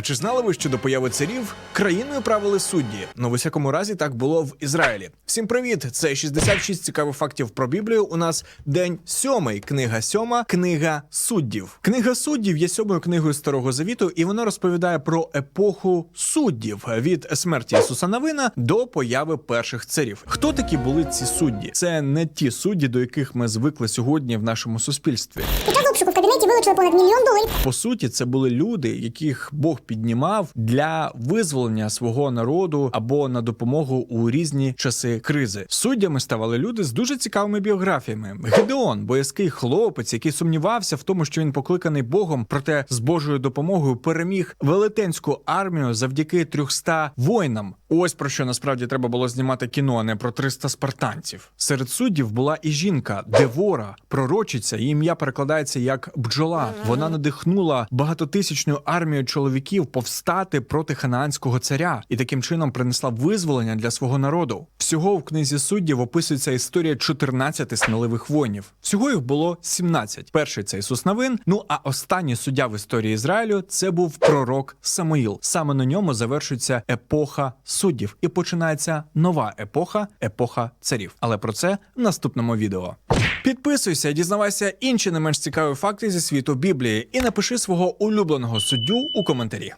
А чи знали ви, що до появи царів країною правили судді? Ну, в усякому разі, так було в Ізраїлі. Всім привіт! Це 66 цікавих фактів про Біблію. У нас день сьомий, книга сьома, книга суддів. Книга суддів є сьомою книгою Старого Завіту, і вона розповідає про епоху суддів від смерті Ісуса Навина до появи перших царів. Хто такі були ці судді? Це не ті судді, до яких ми звикли сьогодні в нашому суспільстві. Під час обшуку в кабінеті вилучили понад мільйон доларів. По суті, це були люди, яких Бог піднімав для визволення свого народу або на допомогу у різні часи кризи. Суддями ставали люди з дуже цікавими біографіями. Гедеон, боязкий хлопець, який сумнівався в тому, що він покликаний Богом, проте з Божою допомогою переміг велетенську армію завдяки 300 воїнам. Ось про що насправді треба було знімати кіно, а не про 300 спартанців. Серед суддів була і жінка Девора, пророчиця. Її ім'я перекладається як бджола. Вона надихнула багатотисячну армію чоловіків повстати проти ханаанського царя і таким чином принесла визволення для свого народу. Всього в книзі суддів описується історія 14 сміливих воїнів. Всього їх було 17. Перший це Ісус Навин. Ну а останній суддя в історії Ізраїлю це був пророк Самуїл. Саме на ньому завершується епоха суддів і починається нова епоха епоха царів. Але про це в наступному відео. Підписуйся, дізнавайся інші не менш цікаві факти зі світу Біблії і напиши свого улюбленого суддю у коментарі.